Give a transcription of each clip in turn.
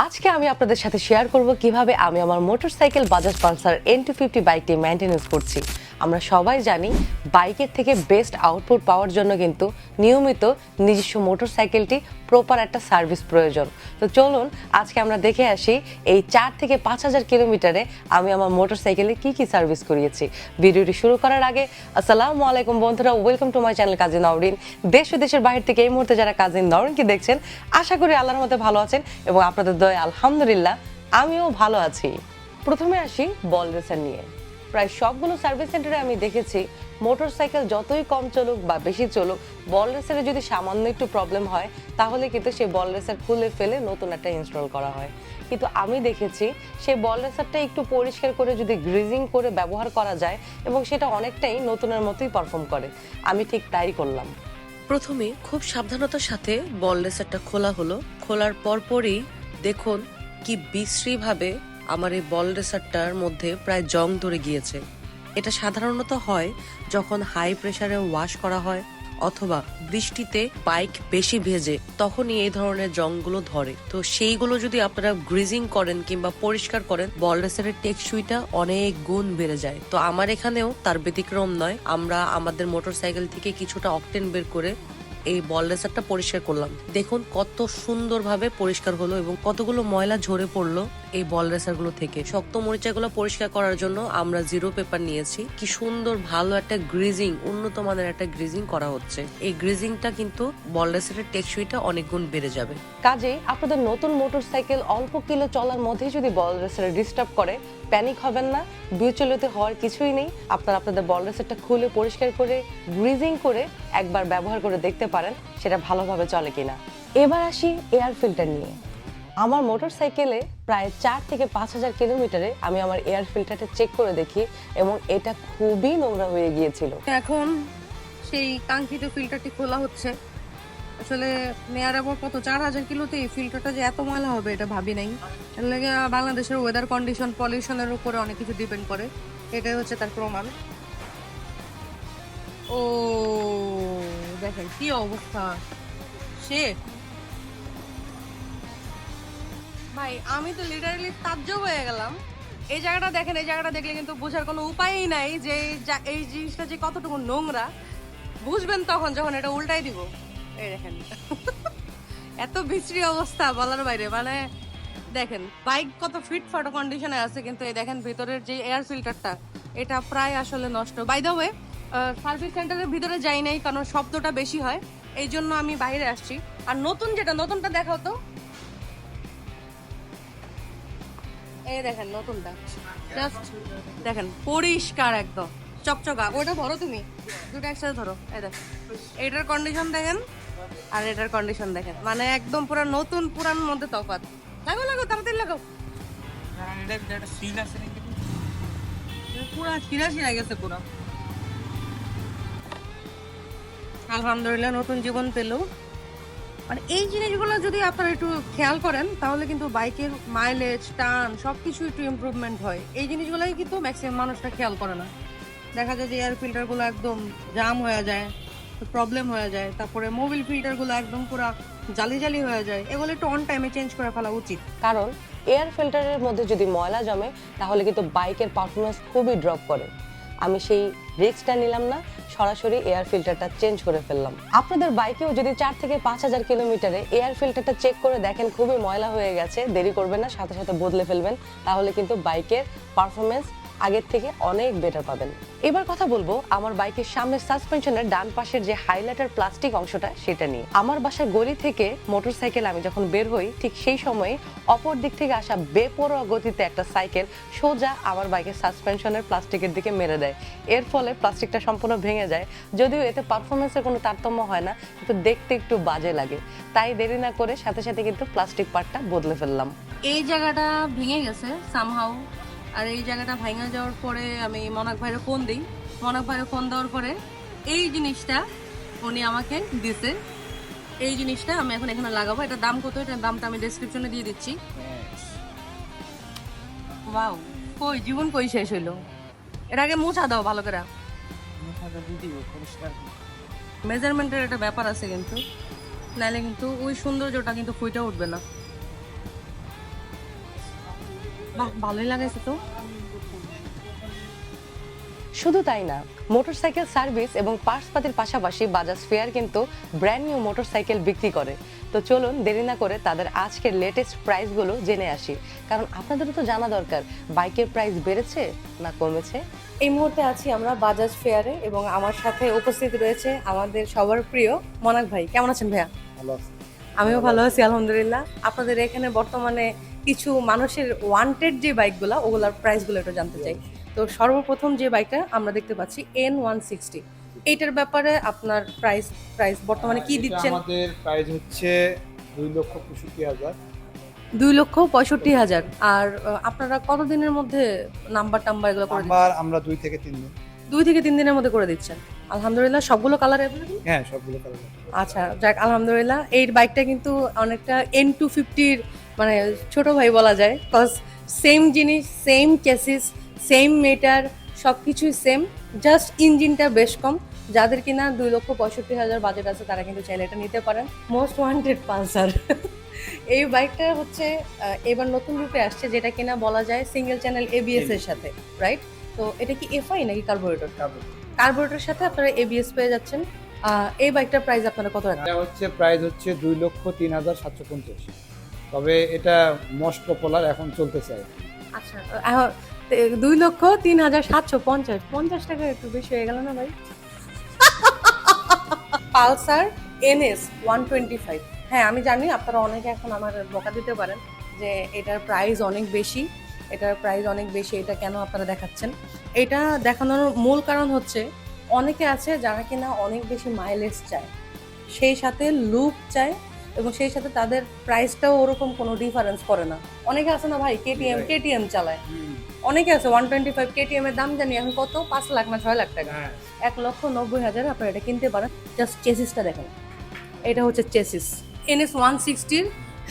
আজকে আমি আপনাদের সাথে শেয়ার করব কীভাবে আমি আমার motorcycle Bajaj Pulsar N two fifty বাইকটি মেনটেনেন্স করছি। আমরা সবাই জানি বাইকের থেকে বেস্ট আউটপুট পাওয়ার জন্য কিন্তু নিয়মিত নিজস্ব মোটরসাইকেলটি প্রপার একটা সার্ভিস প্রয়োজন। তো চলুন, আজকে আমরা দেখে আসি এই চার থেকে পাঁচ হাজার কিলোমিটারে আমি আমার মোটর সাইকেলে কি কি সার্ভিস করিয়েছি। ভিডিওটি শুরু করার আগে, আসসালামু আলাইকুম বন্ধুরা welcome to my channel Kazi Nowrin দেশ ও দেশের বাইরে থেকে এই মুহূর্তে যারা কাজী নওরিনকে দেখছেন, আশা করি আল্লাহর মধ্যে ভালো আছেন এবং আপনাদের দয়ে আলহামদুলিল্লাহ, আমিও ভালো আছি। প্রথমে আসি বল রেসার নিয়ে। প্রায় সবগুলো সার্ভিস সেন্টারে আমি দেখেছি মোটরসাইকেল যতই কম চলুক বা বেশি চলুক বল রেসারে যদি সামান্য একটু প্রবলেম হয়, তাহলে কিন্তু সেই বল রেসার খুলে ফেলে নতুন একটা ইনস্টল করা হয়। কিন্তু আমি দেখেছি, সেই বল রেসারটা একটু পরিষ্কার করে যদি গ্রিজিং করে ব্যবহার করা যায় এবং সেটা অনেকটাই নতুনের মতোই পারফর্ম করে। আমি ঠিক তাই করলাম। প্রথমে খুব সাবধানতার সাথে বল রেসারটা খোলা হলো। খোলার পরপরই দেখুন কি বিশ্রীভাবে আমার এই বল রেসারটার মধ্যে প্রায় জং ধরে গিয়েছে। এটা সাধারণত হয় যখন হাই প্রেসারে ওয়াশ করা হয় অথবা বৃষ্টিতে বাইক বেশি ভেজে, তখনই এই ধরনের জংগুলো ধরে। তো সেইগুলো যদি আপনারা গ্রিজিং করেন কিংবা পরিষ্কার করেন বল রেসারের টেকসুইটা অনেক গুণ বেড়ে যায়। তো আমার এখানেও তার ব্যতিক্রম নয়। আমরা আমাদের মোটরসাইকেল থেকে কিছুটা অকটেন বের করে এই বল রেসারটা পরিষ্কার করলাম। দেখুন কত সুন্দরভাবে পরিষ্কার হলো এবং কতগুলো ময়লা ঝরে পড়ল। এই বল রেসারগুলো থেকে। শক্ত মরিচাগুলো পরিষ্কার করার জন্য আমরা জিরো পেপার নিয়েছি। কি সুন্দর, ভালো একটা গ্রিজিং উন্নত মানের একটা গ্রিজিং করা হচ্ছে। এই গ্রিজিংটা কিন্তু বল রেসারের টেকসুইটা অনেক গুণ বেড়ে যাবে। কাজেই আপনাদের নতুন মোটরসাইকেল অল্প কিলো চলার মধ্যেই যদি বল রেসারে ডিস্টার্ব করে প্যানিক হবেন না, বিচলিত হওয়ার কিছুই নেই। আপনারা আপনাদের বল রেসারটা খুলে পরিষ্কার করে, গ্রিজিং করে একবার ব্যবহার করে দেখতে পারেন সেটা ভালোভাবে চলে কিনা। এবার আসি এয়ার ফিল্টার নিয়ে। আমার মোটর সাইকেলে প্রায় চার থেকে পাঁচ হাজার কিলোমিটারে আমি আমার এয়ার ফিল্টারটা চেক করে দেখি এবং এটা খুবই নোংরা হয়ে গিয়েছিল। এখন সেই কাঙ্ক্ষিত ফিল্টারটি খোলা হচ্ছে। আসলে নেয়ার আবার কত? চার হাজার কিলোতে এই ফিল্টারটা যে এত ময়লা হবে এটা ভাবি নাই। লাগে বাংলাদেশের ওয়েদার কন্ডিশন পলিউশনের উপরে অনেক কিছু ডিপেন্ড করে। এটাই হচ্ছে তার প্রমাণ। ও, দেখেন কি অবস্থা। সে ভাই, আমি তো লিটারালি তাজ্জব হয়ে গেলাম। এই জায়গাটা দেখেন, এই জায়গাটা দেখলে কিন্তু বোঝার কোনো উপায়ই নাই যে এই জিনিসটা যে কতটুকু নোংরা। বুঝবেন তখন যখন এটা উল্টাই দিব। এই দেখেন। এত বিশ্রী অবস্থা বলার বাইরে। মানে দেখেন, বাইক কত ফিট ফাটো কন্ডিশনে আছে, কিন্তু এই দেখেন ভিতরের যে এয়ার ফিল্টারটা এটা প্রায় আসলে নষ্ট। বাই দ্য ওয়ে সার্ভিস সেন্টারের ভিতরে যাই নাই, কারণ শব্দটা বেশি হয়। এই জন্য আমি বাইরে আসছি। আর নতুন যেটা, নতুনটা দেখাও তো। এই দেখেন নতুনটা। জাস্ট দেখেন পরিষ্কার একদম। চকচকা ওটা ধরো তুমি। দুটো একসাথে ধরো এই দেখো। এটার কন্ডিশন দেখেন আর এটার কন্ডিশন দেখেন। মানে একদম পুরো নতুন পুরান মধ্যে তফাৎ। লাগাও লাগাও তাড়াতাড়ি লাগাও। পুরা ছিঁড়া ছিঁড়া গেছে পুরো। আলহামদুলিল্লাহ নতুন জীবন পেল। মানে এই জিনিসগুলো যদি আপনারা একটু খেয়াল করেন, তাহলে কিন্তু বাইকের মাইলেজ টান সব কিছু একটু ইমপ্রুভমেন্ট হয়। এই জিনিসগুলোই কিন্তু ম্যাক্সিমাম মানুষটা খেয়াল করে না। দেখা যায় যে এয়ার ফিল্টারগুলো একদম জাম হয়ে যায় প্রবলেম হয়ে যায়। তারপরে মোবিল ফিল্টারগুলো একদম পুরো জালি জালি হয়ে যায়। এগুলো একটু অন টাইমে চেঞ্জ করে ফেলা উচিত। কারণ এয়ার ফিল্টারের মধ্যে যদি ময়লা জমে, তাহলে কিন্তু বাইকের পারফরমেন্স খুবই ড্রপ করে। আমি সেই রিক্সটা নিলাম না, সরাসরি এয়ার ফিল্টারটা চেঞ্জ করে ফেললাম। আপনাদের বাইকেও যদি চার থেকে পাঁচ হাজার কিলোমিটারে এয়ার ফিল্টারটা চেক করে দেখেন, খুবই ময়লা হয়ে গেছে, দেরি করবেন না, সাথে সাথে বদলে ফেলবেন, তাহলে কিন্তু বাইকের পারফরমেন্স আগের থেকে অনেক বেটার পাবেন। এবার কথা বলব আমার বাইকের সামনের সাসপেনশনের ডান পাশের যে হাইলাইটার প্লাস্টিক অংশটা, সেটা নিয়ে। আমার বাসার গলি থেকে মোটরসাইকেল আমি যখন বের হই, ঠিক সেই সময়ে অপর দিক থেকে আসা বেপরোয়া গতিতে একটা সাইকেল সোজা আমার বাইকের সাসপেনশনের প্লাস্টিকের দিকে মেরে দেয়। এর ফলে প্লাস্টিকটা সম্পূর্ণ ভেঙে যায়। যদিও এতে পারফরমেন্সের কোনো তারতম্য হয় না, কিন্তু দেখতে একটু বাজে লাগে। তাই দেরি না করে সাথে সাথে কিন্তু প্লাস্টিক পার্টটা বদলে ফেললাম। এই জায়গাটা ভেঙে গেছে সামহাউ আর এই জায়গাটা ভাঙা যাওয়ার পরে আমি মনাক ভাইয়ের ফোন দিই। মনাক ভাইয়ের ফোন দেওয়ার পরে এই জিনিসটা উনি আমাকে দিছে। এই জিনিসটা আমি এখন এখানে লাগাবো। এটা দাম কত? এটার দামটা আমি ডেসক্রিপশনে দিয়ে দিচ্ছি। ওয়াও কই জীবন কই শেষ হইল? এর আগে মোছা দাও ভালো করে। মেজারমেন্টের একটা ব্যাপার আছে কিন্তু। নাহলে কিন্তু ওই সৌন্দর্যটা কিন্তু ফুইটা উঠবে না। বাহ ভালোই লাগাইছে তো। শুধু তাই না মোটরসাইকেল সার্ভিস এবং পার্টসপাতির পাশাপাশি বাজাজ ফেয়ার কিন্তু ব্র্যান্ড নিউ মোটরসাইকেল বিক্রি করে। তো চলুন দেরি না করে তাদের আজকের লেটেস্ট প্রাইসগুলো জেনে আসি। কারণ আপনাদেরও তো জানা দরকার বাইকের প্রাইস বেড়েছে না কমেছে? এই মুহূর্তে আছি আমরা বাজাজ ফেয়ারে এবং আমার সাথে উপস্থিত রয়েছে আমাদের সবার প্রিয় মনাক ভাই। কেমন আছেন ভাইয়া? ভালো আছে। আমিও ভালো আছি আলহামদুলিল্লাহ। আপনাদের এখানে বর্তমানে কিছু মানুষের ওয়ান্টেড যে বাইকগুলো ওগুলোর প্রাইসগুলো একটু জানতে চাই। তো সর্বপ্রথম যে বাইকটা আমরা দেখতে পাচ্ছি এন ওয়ান সিক্সটি এইটার ব্যাপারে আপনার প্রাইস প্রাইস বর্তমানে কি দিচ্ছেন? আমাদের প্রাইস হচ্ছে দুই লক্ষ পঁয়ষট্টি হাজার। দুই লক্ষ পঁয়ষট্টি হাজার। আর আপনারা কতদিনের মধ্যে নাম্বার টাম্বার এগুলো করে দিচ্ছেন? নাম্বার আমরা দুই থেকে তিন দিন। দুই থেকে তিন দিনের মধ্যে করে দিচ্ছেন। আলহামদুলিল্লাহ সবগুলো কালার হ্যাঁ সবগুলো কালার আচ্ছা যাক আলহামদুলিল্লাহ এই বাইকটা কিন্তু অনেকটা এন টু ফিফটির মানে ছোট ভাই বলা যায় কজ সেম জিনিস সেম চেসিস সেম মেটার সব কিছুই সেম জাস্ট ইঞ্জিনটা বেশ কম। যাদের কিনা দুই লক্ষ পঁয়ষট্টি হাজার বাজেট আছে তারা কিন্তু চাইলে এটা নিতে পারেন। Most wanted Pulsar. এই বাইকটা হচ্ছে এবার নতুন রূপে আসছে যেটা কিনা বলা যায় সিঙ্গেল চ্যানেল এবিএস এর সাথে রাইট তো এটা কি এফআই নাকি কার্বোরেটর কার্বোরেটরের সাথে আপনারা এবিএস পেয়ে যাচ্ছেন। এই বাইকটার প্রাইস আপনারা কত টাকা? হচ্ছে প্রাইস হচ্ছে দুই লক্ষ তিন হাজার সাতশো পঞ্চাশ। তবে এটা মোস্ট পপুলার এখন চলতে চাই আচ্ছা আহ, দুই লক্ষ তিন হাজার সাতশো পঞ্চাশ। পঞ্চাশ টাকা একটু বেশি হয়ে গেল না ভাই? Pulsar NS one twenty five. হ্যাঁ আমি জানি আপনারা অনেকে এখন আমার বকা দিতে পারেন যে এটার প্রাইস অনেক বেশি। এটার প্রাইস অনেক বেশি এটা কেন আপনারা দেখাচ্ছেন? এটা দেখানোর মূল কারণ হচ্ছে অনেকে আছে যারা কিনা অনেক বেশি মাইলেজ চায়। সেই সাথে লুক চায় এবং সেই সাথে তাদের প্রাইসটাও ওরকম কোনো ডিফারেন্স করে না। অনেকে আছে না ভাই কেটিএম কেটিএম চালায়। অনেকে আছে ওয়ান টোয়েন্টি ফাইভ কেটিএম এর দাম জানি এখন কত? পাঁচ লাখ না ছয় লাখ টাকা। হ্যাঁ। এক লক্ষ নব্বই হাজার আপনারা এটা কিনতে পারেন। জাস্ট চেসিসটা দেখেন। এটা হচ্ছে চেসিস এনএস ওয়ান সিক্সটির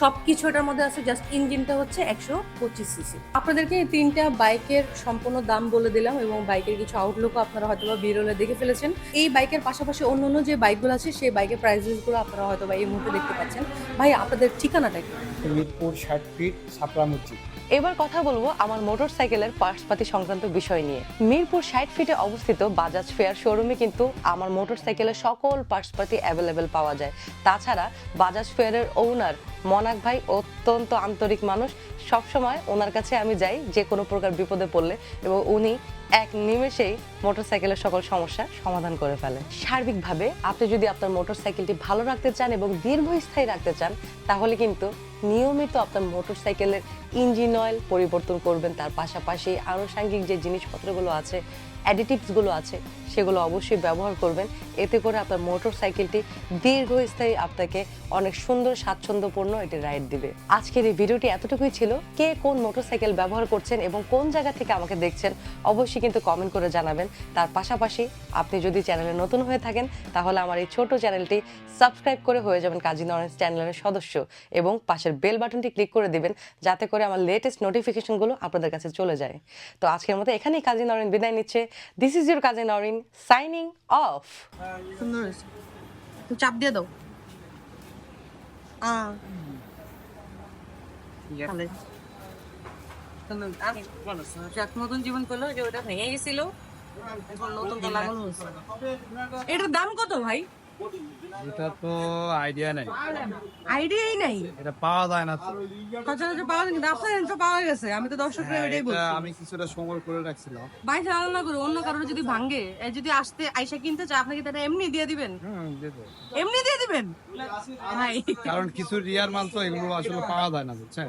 সব কিছু এটার মধ্যে আছে জাস্ট ইঞ্জিনটা হচ্ছে একশো পঁচিশ সিসি আপনাদেরকে এই তিনটা বাইকের সম্পূর্ণ দাম বলে দিলাম এবং বাইকের কিছু আউটলুকও আপনারা হয়তো বা বিরলে দেখে ফেলেছেন। এই বাইকের পাশাপাশি অন্য অন্য যে বাইকগুলো আছে সেই বাইকের প্রাইসেসগুলো আপনারা হয়তো বা এই মুহূর্তে দেখতে পাচ্ছেন। ভাই আপনাদের ঠিকানাটা কি? মিরপুর ষাট ফিট ছাপড়া মসজিদ। এবার কথা বলব আমার মোটর সাইকেলের পার্টসপাতি সংক্রান্ত বিষয় নিয়ে। মিরপুর ষাট ফিটে অবস্থিত বাজাজ ফেয়ার শোরুমে কিন্তু আমার মোটর সাইকেলের সকল পার্টসপাতি অ্যাভেলেবেল পাওয়া যায়। তাছাড়া বাজাজ ফেয়ারের ওনার মনাক ভাই অত্যন্ত আন্তরিক মানুষ। সবসময় ওনার কাছে আমি যাই যে কোনো প্রকার বিপদে পড়লে এবং উনি এক নিমেষেই মোটরসাইকেলের সকল সমস্যা সমাধান করে ফেলে। সার্বিকভাবে আপনি যদি আপনার মোটরসাইকেলটি ভালো রাখতে চান এবং দীর্ঘস্থায়ী রাখতে চান, তাহলে কিন্তু নিয়মিত আপনার মোটরসাইকেলের ইঞ্জিন অয়েল পরিবর্তন করবেন। তার পাশাপাশি আনুষাঙ্গিক যে জিনিসপত্রগুলো আছে অ্যাডিটিভসগুলো আছে, সেগুলো অবশ্যই ব্যবহার করবেন। এতে করে আপনার মোটরসাইকেলটি দীর্ঘস্থায়ী আপনাকে অনেক সুন্দর, স্বাচ্ছন্দ্যপূর্ণ এটি রাইড দিবে। আজকের এই ভিডিওটি এতটুকুই ছিল। কে কোন মোটর সাইকেল ব্যবহার করছেন এবং কোন জায়গা থেকে আমাকে দেখছেন, অবশ্যই কিন্তু কমেন্ট করে জানাবেন। তার পাশাপাশি আপনি যদি চ্যানেলে নতুন হয়ে থাকেন, তাহলে আমার এই ছোট চ্যানেলটি সাবস্ক্রাইব করে হয়ে যাবেন কাজী নরেন্স চ্যানেলের সদস্য এবং পাশের বেল বাটনটি ক্লিক করে দিবেন, যাতে করে আমার লেটেস্ট নোটিফিকেশনগুলো আপনাদের কাছে চলে যায়। তো আজকের মতো এখানেই কাজী নরেন বিদায় নিচ্ছে। This is your Kazi Nowrin signing off সুন্দর হয়েছে চাপ দিয়ে দাও। আহ ভালো হয়েছে। সুন্দর। আর যাক নতুন জীবন করল যে ওটা ভেঙে গেছিল। নতুন তো লাগানো হয়েছে। এটার দাম কত ভাই? এটা তো আইডিয়া নাই। আইডিয়াই নাই। এটা পাওয়া যায় না। সচরাচর পাওয়া যায় কিন্তু আপনার তো পাওয়া গেছে। আমি তো হ্যাঁ, এটাই বলছি। আমি কিছুটা সংগ্রহ করে রাখছিলাম। ভাই ধারণা করো অন্য কারোর যদি ভাঙে যদি আসতে আইসা কিনতে চায় আপনাকে তারা এমনি দিয়ে দিবেন? এমনি দিয়ে দিবেন? ভাই কারণ কিছু রিয়ার মাল তো এগুলো আসলে পাওয়া যায় না বুঝছেন?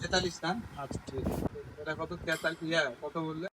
তেতাল্লিশ না আচ্ছা ঠিক এটা কত তেতাল্লিশ? কত বললে?